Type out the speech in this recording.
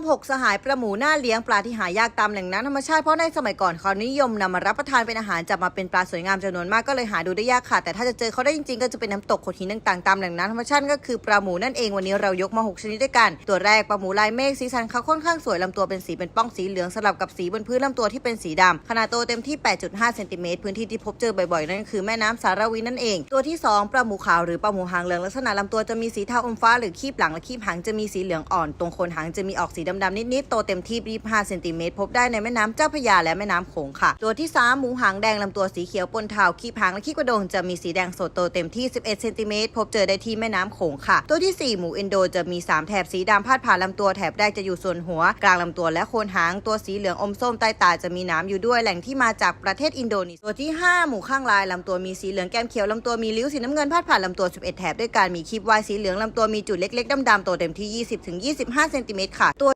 มหกสหายปลาหมูหน้าเลี้ยงปลาที่หายากตามแหล่งน้ำธรรมชาติเพราะในสมัยก่อนเขานิยมนำมารับประทานเป็นอาหารจับมาเป็นปลาสวยงามจำนวนมากก็เลยหาดูได้ยากค่ะ แต่ถ้าจะเจอเขาได้จริงๆก็จะเป็นน้ำตกโขดหินต่างๆตามแหล่งน้ำธรรมชาติก็คือปลาหมูนั่นเองวันนี้เรายกมาหกชนิดด้วยกัน ตัวแรกปลาหมูลายเมฆสีสันเขาค่อนข้างสวยลำตัวเป็นสีเป็นป้องสีเหลืองสลับกับสีบนพื้นลำตัวที่เป็นสีดำขนาดโตเต็มที่ 8.5 เซนติเมตรพื้นที่ที่พบเจอบ่อยๆนั่นคือแม่น้ำสารวีนั่นเอง ตัวที่สองปลาหมูขาวหรือปลาหมูหางเหลืองลักษณะลำตัวจะมีสีเทาอมฟ้าหรือคีบหลังและคีบหางจะมีสีเหลืองอ่อนตรงโคนหางจะมีออกสีดำๆนิดๆโตเต็มที่ 25เซนติเมตรพบได้ในแม่น้ำเจ้าพระยาและแม่น้ำโขงค่ะ ตัวที่สามหมูหางแดงลำตัวสีเขียวปนเทาคีบหางและคีบกระดงจะมีสีแดงสดโตเต็มที่ 11เซนติเมตรพบเจอได้ที่แม่น้ำโขงค่ะ ตัวที่สี่หมูเอนโดจะมีสามแถบสีดำพาดผ่านลำตัวแถบแรกจะอยู่ส่วนหัว กลางลำตัวและโคนหางตัวสีเหลืองอมส้มใต้ตาจะมีหน้ำอยู่ด้วยแหล่งที่มาจากประเทศอินโดนีเซียตัวที่ห้าหมูข้างลายลำตัวมีสีเหลืองแก้มเขียวลำตัวมีริ้วสีน้ำเงินพาดผ่านลำตัว 11 แถบด้วยการมีคีบวายสีเหลืองลำตัวมีจุดเล็กๆดำๆโตเต็มที่ 20-25เซนติเมตรค่ะตัว